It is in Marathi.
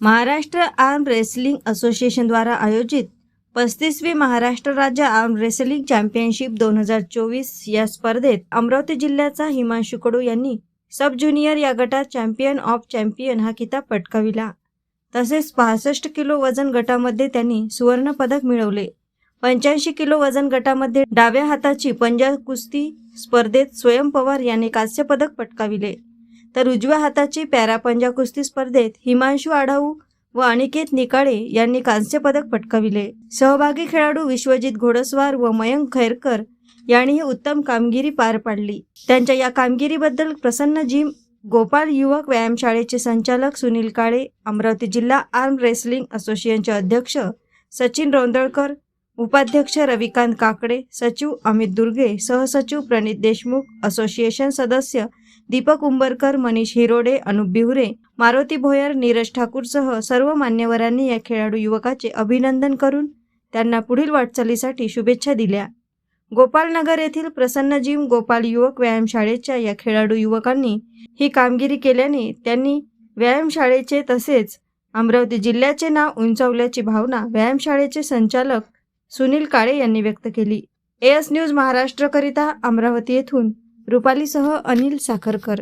महाराष्ट्र आर्म रेसलिंग असोसिएशनद्वारा आयोजित पस्तीसवी महाराष्ट्र राज्य आर्म रेसलिंग चॅम्पियनशिप दोन हजार चोवीस या स्पर्धेत अमरावती जिल्ह्याचा हिमांशु कडू यांनी सब ज्युनियर या गटात चॅम्पियन ऑफ चॅम्पियन हा किताब पटकाविला. तसेच पासष्ट किलो वजन गटामध्ये त्यांनी सुवर्ण पदक मिळवले. पंच्याऐंशी किलो वजन गटामध्ये डाव्या हाताची पंजा कुस्ती स्पर्धेत स्वयं पवार याने कांस्य पदक पटकाविले. तर उजव्या हाताची पॅरापंजा कुस्ती स्पर्धेत हिमांशू आढाऊ व अनिकेत निकाळे यांनी कांस्य पदक पटकाविले. सहभागी खेळाडू विश्वजित घोडस्वार व मयंक खैरकर यांनीही उत्तम कामगिरी पार पाडली. त्यांच्या या कामगिरीबद्दल प्रसन्न जिम गोपाल युवक व्यायामशाळेचे संचालक सुनील काळे अमरावती जिल्हा आर्म रेसलिंग असोसिएशनचे अध्यक्ष सचिन रोंदळकर उपाध्यक्ष रविकांत काकडे सचिव अमित दुर्गे सहसचिव प्रणित देशमुख असोसिएशन सदस्य दीपक उंबरकर मनीष हिरोडे अनुप बिहुरे मारुती भोयर नीरज ठाकूरसह सर्व मान्यवरांनी या खेळाडू युवकाचे अभिनंदन करून त्यांना पुढील वाटचालीसाठी शुभेच्छा दिल्या. गोपालनगर येथील प्रसन्न जिम गोपाल युवक व्यायामशाळेच्या या खेळाडू युवकांनी ही कामगिरी केल्याने त्यांनी व्यायामशाळेचे तसेच अमरावती जिल्ह्याचे नाव उंचावल्याची भावना व्यायामशाळेचे संचालक सुनील काळे यांनी व्यक्त केली. एस न्यूज महाराष्ट्रकरिता अमरावती येथून. रुपालीसह अनिल साखरकर.